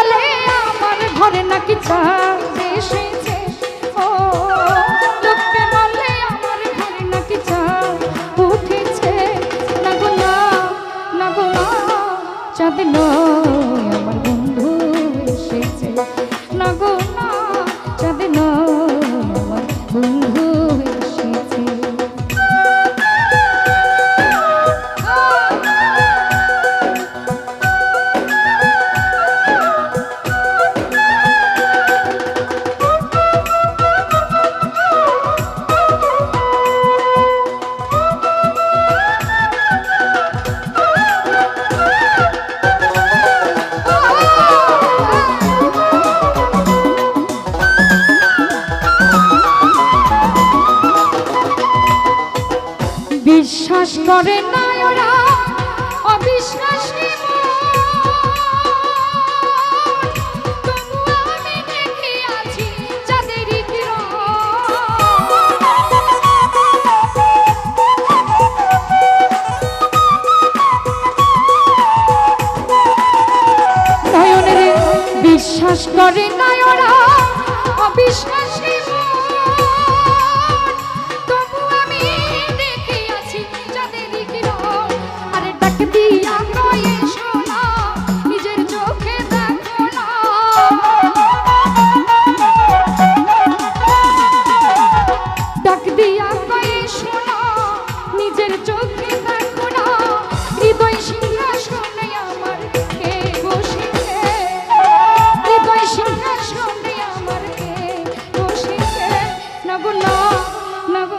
বলে, আমার ঘরে নাকি চাঁদ ও নাকি উঠেছে। না গো, না না গো আমার বন্ধু এসেছে। না গো করে না অবিশ্বাসী না গো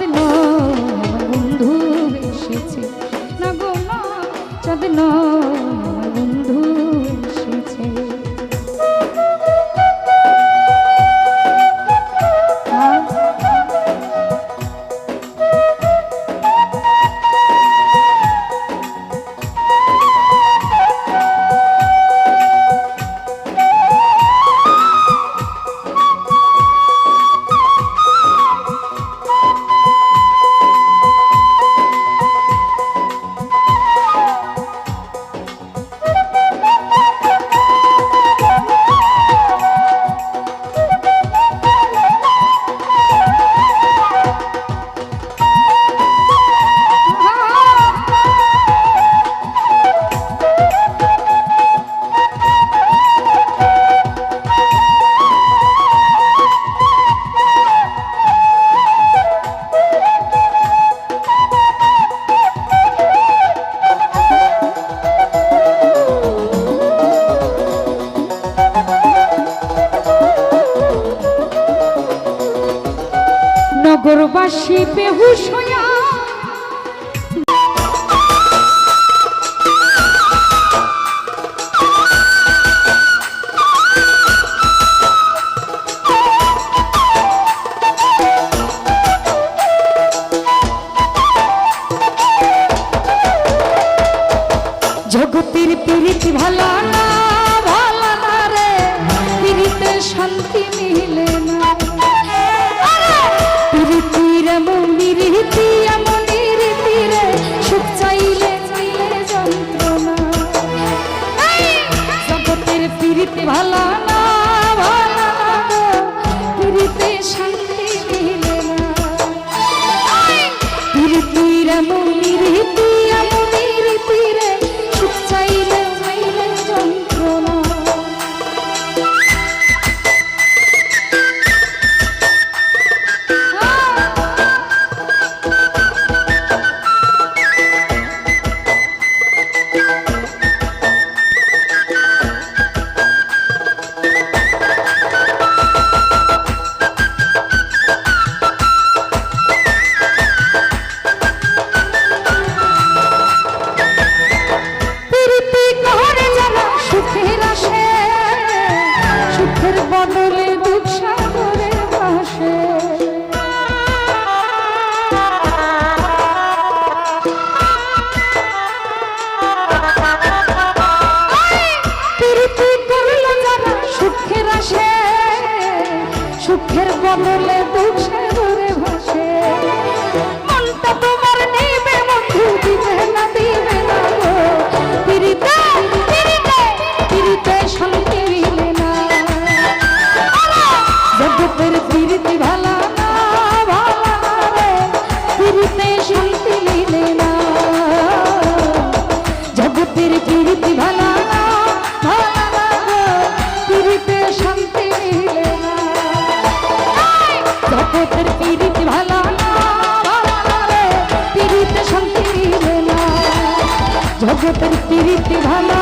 চাঁদ নয়, বন্ধু এসেছে। না চাঁদ নয়, আমার নগরবাসী বেহুশ হইয়া আসে সুখের বদলে দুঃখ সাগরে ভাসে। রে পিরিতে শান্তি